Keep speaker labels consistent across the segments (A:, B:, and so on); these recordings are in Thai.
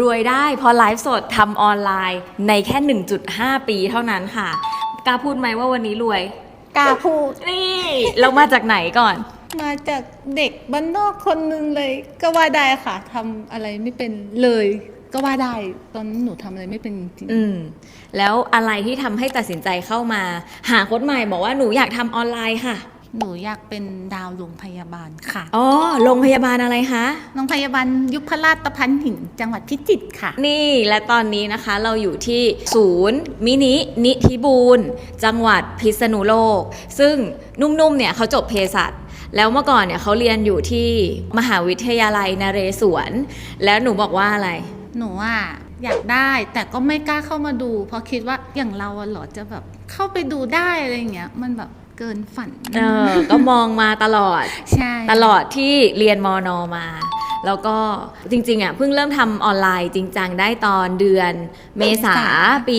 A: รวยได้เพราะไลฟ์สดทำออนไลน์ในแค่ 1.5 ปีเท่านั้นค่ะ กล้าพูดไหมว่าวันนี้รวย
B: กล้าพูด
A: นี่เรามาจากไหนก่อน
B: มาจากเด็กบ้านนอกคนหนึงเลย ก็ว่าได้ค่ะทำอะไรไม่เป็นเลย ก็ว่าได้ตอนนั้นหนูทำอะไรไม่เป็นจริง
A: อืมแล้วอะไรที่ทำให้ตัดสินใจเข้ามา หาโค้ดใหม่บอกว่าหนูอยากทำออนไลน์ค่ะ
B: หนูอยากเป็นดาวโรงพยาบาลค่ะ
A: อ๋อ โรงพยาบาลอะไรคะ
B: โรงพยาบาลยุพราชพันหินจังหวัดพิจิตรค่ะ
A: นี่และตอนนี้นะคะเราอยู่ที่ศูนย์ มินินิธิบูรณ์ จังหวัดพิษณุโลก ซึ่งนุ่มๆเนี่ยเขาจบเภสัชแล้วเมื่อก่อนเนี่ยเขาเรียนอยู่ที่มหาวิทยาลัยนเรศวร แล้วหนูบอกว่าอะไร
B: หนูอะอยากได้แต่ก็ไม่กล้าเข้ามาดู เพราะคิดว่าอย่างเราอะเหรอจะแบบเข้าไปดูได้อะไรอย่างเงี้ยมันแบบ เกินฝัน
A: เออ ก็มองมาตลอด
B: ใช่
A: ตลอดที่เรียนมอนอมา แล้วก็จริงๆอะเพิ่งเริ่มทำออนไลน์จริงจังได้ตอนเดือนเมษาปี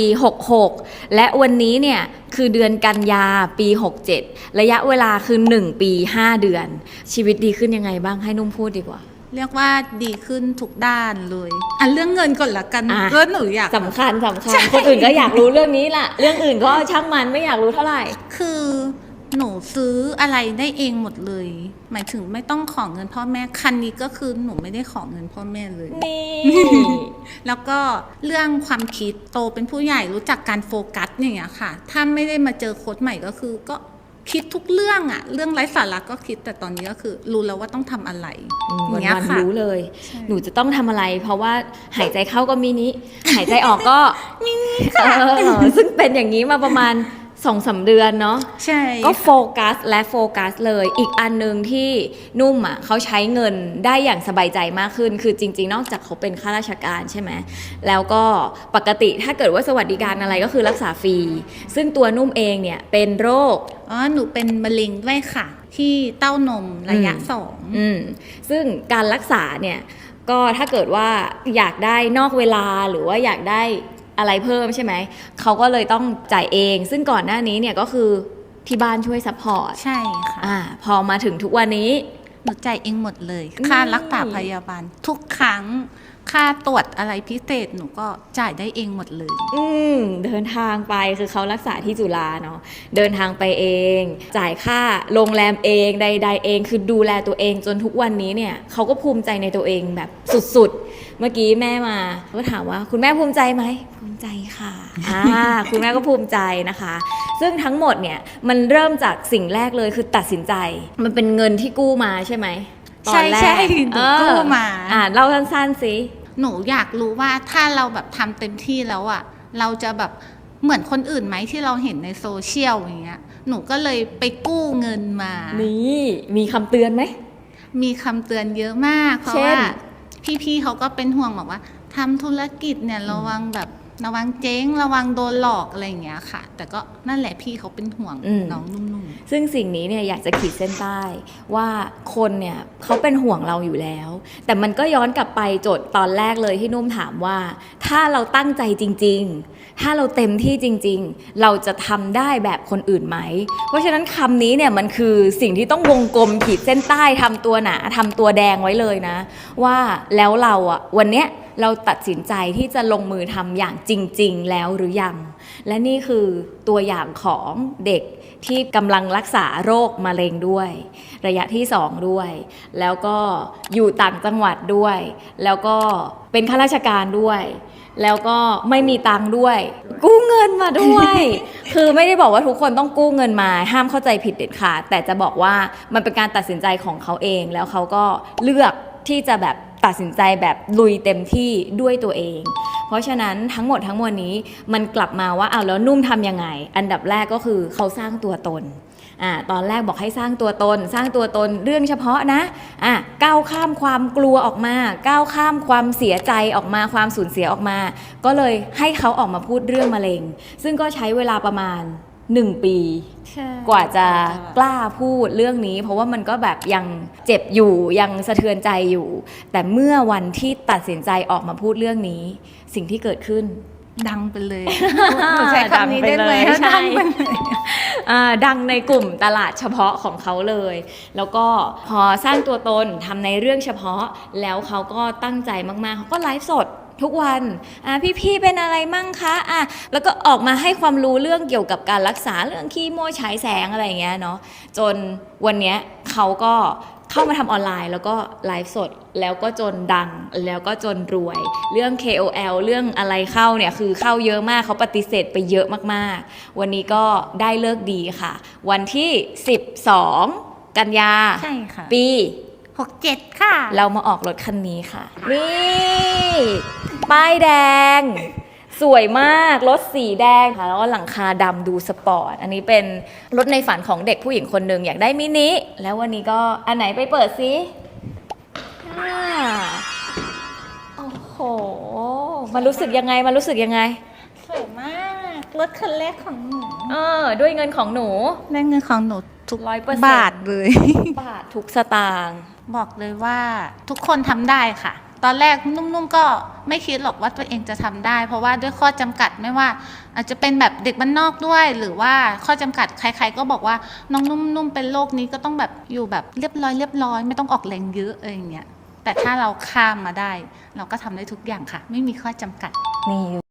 A: 66 และวันนี้เนี่ยคือเดือนกันยาปี 67 ระยะเวลาคือ 1 ปี 5 เดือน ชีวิตดีขึ้นยังไงบ้างให้นุ่มพูดดีกว่า
B: เรียกว่าดีขึ้นทุกด้านเลยอะเรื่องเงินก่อนละกัน
A: อะ
B: ก็หนูอยาก
A: สำคัญสำคัญ คนอื่นก็อยากรู้เรื่องนี้ล่ะ เรื่องอื่นก็ช่างมันไม่อยากรู้เท่าไหร่
B: คือ หนูซื้ออะไรได้เองหมดเลย หมายถึงไม่ต้องขอเงินพ่อแม่คันนี้ก็คือหนูไม่ได้ขอเงินพ่อแม่เลย
A: นี่
B: แล้วก็เรื่องความคิดโตเป็นผู้ใหญ่รู้จักการโฟกัสอย่างเงี้ยค่ะ ถ้าไม่ได้มาเจอโค้ดใหม่ก็คือก็คิดทุกเรื่องอะเรื่องไร้สาระก็คิดแต่ตอนนี้ก็คือ รู้แล้วว่าต้องทำอะไรอ
A: วั
B: ย่านงเงี้ย
A: วัน
B: ค่ะ
A: รู้เลย หนูจะต้องทำอะไร เพราะว่าหายใจเข้าก็มินิ หายใจออกก็มินิค่ะซึ่งเป็นอย่างนี้มาประมาณ สองสามเดือนเนาะ
B: ใช่
A: ก็โฟกัสและโฟกัสเลย อีกอันหนึ่งที่นุ่มอะเขาใช้เงินได้อย่างสบายใจมากขึ้น คือจริง ๆ นอกจากเขาเป็นข้าราชการใช่ไหมแล้วก็ปกติถ้าเกิดว่าสวัสดิการอะไรก็คือรักษาฟรี ซึ่งตัวนุ่มเองเนี่ยเป็นโรค
B: อ๋อหนูเป็นมะเร็งด้วยค่ะ ที่เต้านมระยะ
A: อืม
B: สอง
A: อืมซึ่งการรักษาเนี่ยก็ถ้าเกิดว่าอยากได้นอกเวลาหรือว่าอยากได้ อะไรเพิ่มใช่ไหม เขาก็เลยต้องจ่ายเอง ซึ่งก่อนหน้านี้เนี่ยก็คือที่บ้านช่วยซัพพอร์ต
B: ใช่ค่ะ
A: อ่าพอมาถึงทุกวันนี้
B: หนูจ่ายเองหมดเลย
A: อืม
B: ค่ารักษาพยาบาล ทุกครั้ง ค่าตรวจอะไรพิเศษหนูก็จ่ายได้เองหมดเลย
A: อืมเดินทางไปคือเขารักษาที่จุฬาเนาะเดินทางไปเอง จ่ายค่าโรงแรมเองใด ๆ เอง คือดูแลตัวเองจนทุกวันนี้เนี่ยเขาก็ภูมิใจในตัวเองแบบสุดๆ เมื่อกี้แม่มาก็ถามว่าคุณแม่ภูมิใจไหมภูมิใจค่ะอ่าคุณแม่ก็ภูมิใจนะคะ ซึ่งทั้งหมดเนี่ยมันเริ่มจากสิ่งแรกเลยคือตัดสินใจ มันเป็นเงินที่กู้มาใช่ไหมตอนแรก
B: ใช่ใช่หนูกู้มา
A: อ่าเล่าสั้นๆสิ
B: หนูอยากรู้ว่าถ้าเราแบบทำเต็มที่แล้วอะ่ะ เราจะแบบเหมือนคนอื่นไหมที่เราเห็นในโซเชียลอย่างเงี้ย หนูก็เลยไปกู้เงินมา
A: นี่ มีคำเตือนไหม
B: มีคำเตือนเยอะมากเพราะ
A: เช่น
B: ว่า พี่ๆเขาก็เป็นห่วงบอกว่าทำธุรกิจเนี่ยระวังแบบ ระวังเจ๊งระวังโดนหลอกอะไรอย่างเงี้ยค่ะ แต่ก็นั่นแหละพี่เขาเป็นห่วงน้องนุ่ม
A: ซึ่งสิ่งนี้เนี่ยอยากจะขีดเส้นใต้ว่าคนเนี่ยเขาเป็นห่วงเราอยู่แล้ว แต่มันก็ย้อนกลับไปโจทย์ตอนแรกเลยที่นุ่มถามว่า ถ้าเราตั้งใจจริง ๆ ถ้าเราเต็มที่จริง ๆ เราจะทำได้แบบคนอื่นไหม เพราะฉะนั้นคำนี้เนี่ยมันคือสิ่งที่ต้องวงกลมขีดเส้นใต้ทำตัวหนาทำตัวแดงไว้เลยนะ ว่าแล้วเราอะวันเนี้ย เราตัดสินใจที่จะลงมือทำอย่างจริง ๆ แล้วหรือยัง และนี่คือตัวอย่างของเด็กที่กำลังรักษาโรคมะเร็งด้วย ระยะที่ 2 ด้วย แล้วก็อยู่ต่างจังหวัดด้วย แล้วก็เป็นข้าราชการด้วย แล้วก็ไม่มีตังค์ด้วย กู้เงินมาด้วย คือไม่ได้บอกว่าทุกคนต้องกู้เงินมา ห้ามเข้าใจผิดเด็ดขาดแต่จะบอกว่ามันเป็นการตัดสินใจของเขาเองแล้วเขาก็เลือกที่จะแบบ ตัดสินใจแบบลุยเต็มที่ด้วยตัวเอง เพราะฉะนั้นทั้งหมดทั้งมวลนี้มันกลับมาว่าเอาแล้วนุ่มทำยังไง อันดับแรกก็คือเขาสร้างตัวตนอ่าตอนแรกบอกให้สร้างตัวตน สร้างตัวตนเรื่องเฉพาะนะอะก้าวข้ามความกลัวออกมา ก้าวข้ามความเสียใจออกมาความสูญเสียออกมา ก็เลยให้เขาออกมาพูดเรื่องมะเร็ง ซึ่งก็ใช้เวลาประมาณ 1ปี
B: ๆใช่
A: กว่าจะกล้าพูดเรื่องนี้ เพราะว่ามันก็แบบยังเจ็บอยู่ยังสะเทือนใจอยู่ แต่เมื่อวันที่ตัดสินใจออกมาพูดเรื่องนี้ สิ่งที่เกิดขึ้น
B: ดังไปเลยหนูใช้คำนี้ได้ไหม
A: ดังไปเลยใช่
B: ดังไปเลย
A: อ่าดังในกลุ่มตลาดเฉพาะของเขาเลย แล้วก็พอสร้างตัวตนทำในเรื่องเฉพาะ แล้วเขาก็ตั้งใจมากๆ เขาก็ไลฟ์สด ทุกวันอะพี่ๆเป็นอะไรมั่งคะอะแล้วก็ออกมาให้ความรู้เรื่องเกี่ยวกับการรักษาเรื่องคีโมฉายแสงอะไรอย่างเงี้ยเนาะจนวันเนี้ยเขาก็เข้ามาทำออนไลน์ แล้วก็ไลฟ์สดแล้วก็จนดังแล้วก็จนรวย เรื่อง KOL เรื่องอะไรเข้าเนี่ย คือเข้าเยอะมากเขาปฏิเสธไปเยอะมากๆ วันนี้ก็ได้เลิกดีค่ะ วันที่ 12 กันยา
B: ใช่ค่ะ
A: ปี
B: หกเจ็ดค่ะ
A: เรามาออกรถคันนี้ค่ะ นี่ ป้ายแดง สวยมาก รถสีแดงค่ะ แล้วก็หลังคาดำดูสปอร์ต อันนี้เป็นรถในฝันของเด็กผู้หญิงคนหนึ่งอยากได้มินิ แล้ววันนี้ก็อันไหนไปเปิดซิอ่าโอ้โห มันรู้สึกยังไง มันรู้สึกยังไง
B: สวยมาก รถคันแรกของหนู
A: เออ ด้วยเงินของหนู
B: ได้เงินของหนูทุก
A: ร้อยเปอร์เซ็นต์
B: บาทเลย
A: บาททุกสตางค์
B: บอกเลยว่าทุกคนทำได้ค่ะ ตอนแรกนุ่มๆก็ไม่คิดหรอกว่าตัวเองจะทำได้ เพราะว่าด้วยข้อจำกัดไม่ว่า อาจจะเป็นแบบเด็กบ้านนอกด้วย หรือว่าข้อจำกัดใคร ๆ ก็บอกว่าน้องนุ่มๆเป็นโรคนี้ก็ต้องแบบอยู่แบบเรียบร้อยเรียบร้อยไม่ต้องออกแรงเยอะอะไรอย่างเงี้ยแต่ถ้าเราข้ามมาได้ เราก็ทำได้ทุกอย่างค่ะ ไม่มีข้อจำกัด
A: นี่